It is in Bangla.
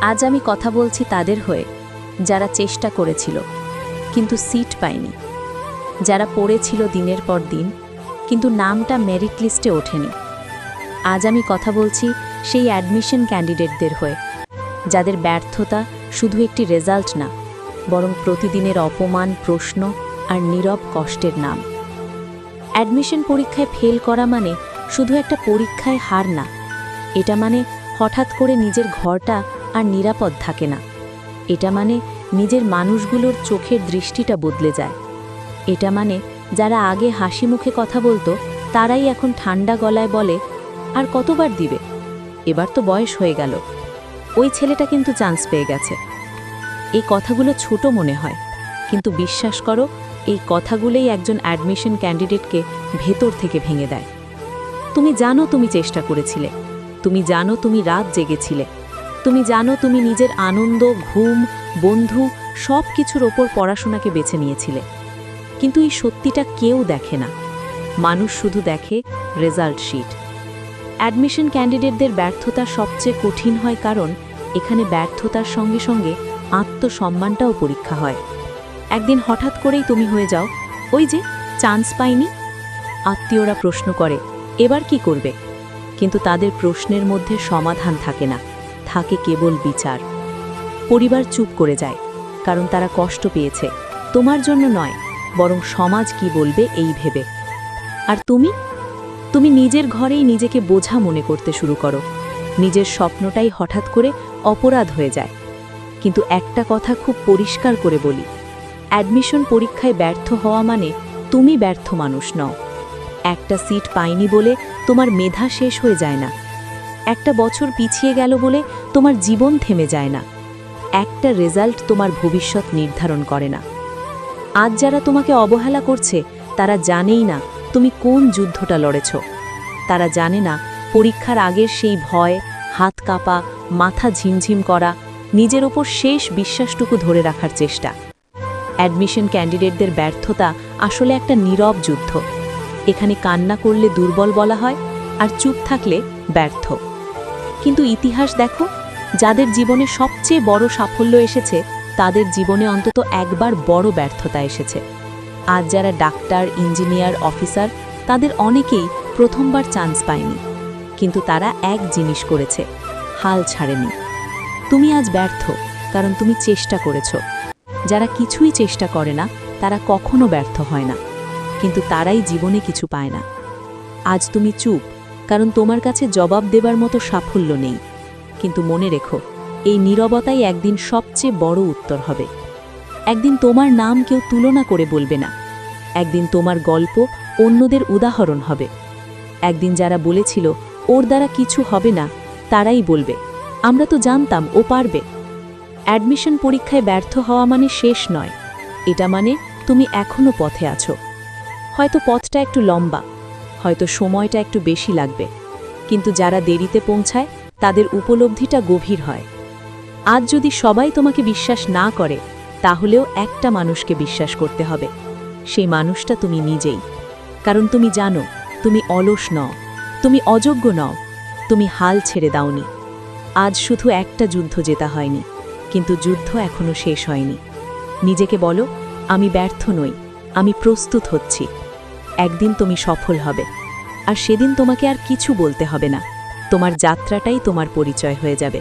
আজ আমি কথা বলছি তাদের হয়ে, যারা চেষ্টা করেছিল, কিন্তু সিট পায়নি। যারা পড়েছিল দিনের পর দিন, কিন্তু নামটা মেরিট লিস্টে ওঠেনি। আজ আমি কথা বলছি সেই অ্যাডমিশন ক্যান্ডিডেটদের হয়ে, যাদের ব্যর্থতা শুধু একটি রেজাল্ট না, বরং প্রতিদিনের অপমান, প্রশ্ন আর নীরব কষ্টের নাম। অ্যাডমিশন পরীক্ষায় ফেল করা মানে শুধু একটা পরীক্ষায় হার না, এটা মানে হঠাৎ করে নিজের ঘরটা আর নিরাপদ থাকে না। এটা মানে নিজের মানুষগুলোর চোখের দৃষ্টিটা বদলে যায়। এটা মানে যারা আগে হাসি মুখে কথা বলতো, তারাই এখন ঠান্ডা গলায় বলে, আর কতবার দিবে? এবার তো বয়স হয়ে গেল। ওই ছেলেটা কিন্তু চান্স পেয়ে গেছে। এই কথাগুলো ছোট মনে হয়, কিন্তু বিশ্বাস করো, এই কথাগুলোই একজন অ্যাডমিশন ক্যান্ডিডেটকে ভেতর থেকে ভেঙে দেয়। তুমি জানো তুমি চেষ্টা করেছিলে। তুমি জানো তুমি রাত জেগেছিলে। তুমি জানো তুমি নিজের আনন্দ, ঘুম, বন্ধু সব কিছুর ওপর পড়াশোনাকে বেছে নিয়েছিলে। কিন্তু এই সত্যিটা কেউ দেখে না। মানুষ শুধু দেখে রেজাল্ট শিট। অ্যাডমিশন ক্যান্ডিডেটদের ব্যর্থতা সবচেয়ে কঠিন হয় কারণ এখানে ব্যর্থতার সঙ্গে সঙ্গে আত্মসম্মানটাও পরীক্ষা হয়। একদিন হঠাৎ করেই তুমি হয়ে যাও, ওই যে, চান্স পাইনি? আত্মীয়রা প্রশ্ন করে, এবার কি করবে? কিন্তু তাদের প্রশ্নের মধ্যে সমাধান থাকে না। থাকে কেবল বিচার। পরিবার চুপ করে যায়, কারণ তারা কষ্ট পেয়েছে। তোমার জন্য নয়, বরং সমাজ কি বলবে এই ভেবে। আর তুমি? তুমি নিজের ঘরেই নিজেকে বোঝা মনে করতে শুরু করো। নিজের স্বপ্নটাই হঠাৎ করে অপরাধ হয়ে যায়। কিন্তু একটা কথা খুব পরিষ্কার করে বলি, অ্যাডমিশন পরীক্ষায় ব্যর্থ হওয়া মানে তুমি ব্যর্থ মানুষ নও। একটা সিট পাইনি বলে তোমার মেধা শেষ হয়ে যায় না। একটা বছর পিছিয়ে গেল বলে তোমার জীবন থেমে যায় না। একটা রেজাল্ট তোমার ভবিষ্যৎ নির্ধারণ করে না। আজ যারা তোমাকে অবহেলা করছে, তারা জানেই না তুমি কোন যুদ্ধটা লড়েছ। তারা জানে না পরীক্ষার আগের সেই ভয়, হাত কাঁপা, মাথা ঝিমঝিম করা, নিজের ওপর শেষ বিশ্বাসটুকু ধরে রাখার চেষ্টা। অ্যাডমিশন ক্যান্ডিডেটদের ব্যর্থতা আসলে একটা নীরব যুদ্ধ। এখানে কান্না করলে দুর্বল বলা হয় আর চুপ থাকলে ব্যর্থ। কিন্তু ইতিহাস দেখো, যাদের জীবনে সবচেয়ে বড় সাফল্য এসেছে, তাদের জীবনে অন্তত একবার বড় ব্যর্থতা এসেছে। আজ যারা ডাক্তার, ইঞ্জিনিয়ার, অফিসার, তাদের অনেকেই প্রথমবার চান্স পায়নি। কিন্তু তারা এক জিনিস করেছে, হাল ছাড়েনি। তুমি আজ ব্যর্থ, কারণ তুমি চেষ্টা করেছ। যারা কিছুই চেষ্টা করে না, তারা কখনো ব্যর্থ হয় না। কিন্তু তারাই জীবনে কিছু পায় না। আজ তুমি চুপ কারণ তোমার কাছে জবাব দেবার মতো সাফল্য নেই। কিন্তু মনে রেখো, এই নীরবতাই একদিন সবচেয়ে বড় উত্তর হবে। একদিন তোমার নাম কেউ তুলনা করে বলবে না। একদিন তোমার গল্প অন্যদের উদাহরণ হবে। একদিন যারা বলেছিল, ওর দ্বারা কিছু হবে না তারাই বলবে, আমরা তো জানতাম, ও পারবে। অ্যাডমিশন পরীক্ষায় ব্যর্থ হওয়া মানে শেষ নয়। এটা মানে তুমি এখনও পথে আছো। হয়তো পথটা একটু লম্বা হয়তো সময়টা একটু বেশি লাগবে। কিন্তু যারা দেরিতে পৌঁছায়, তাদের উপলব্ধিটা গভীর হয়। আজ যদি সবাই তোমাকে বিশ্বাস না করে, তাহলেও একটা মানুষকে বিশ্বাস করতে হবে। সেই মানুষটা তুমি নিজেই। কারণ তুমি জানো, তুমি অলস নও, তুমি অযোগ্য নও, তুমি হাল ছেড়ে দাওনি। আজ শুধু একটা যুদ্ধ জেতা হয়নি, কিন্তু যুদ্ধ এখনও শেষ হয়নি। নিজেকে বলো, আমি ব্যর্থ নই, আমি প্রস্তুত হচ্ছি। একদিন তুমি সফল হবে, আর সেদিন তোমাকে আর কিছু বলতে হবে না। তোমার যাত্রাটাই তোমার পরিচয় হয়ে যাবে।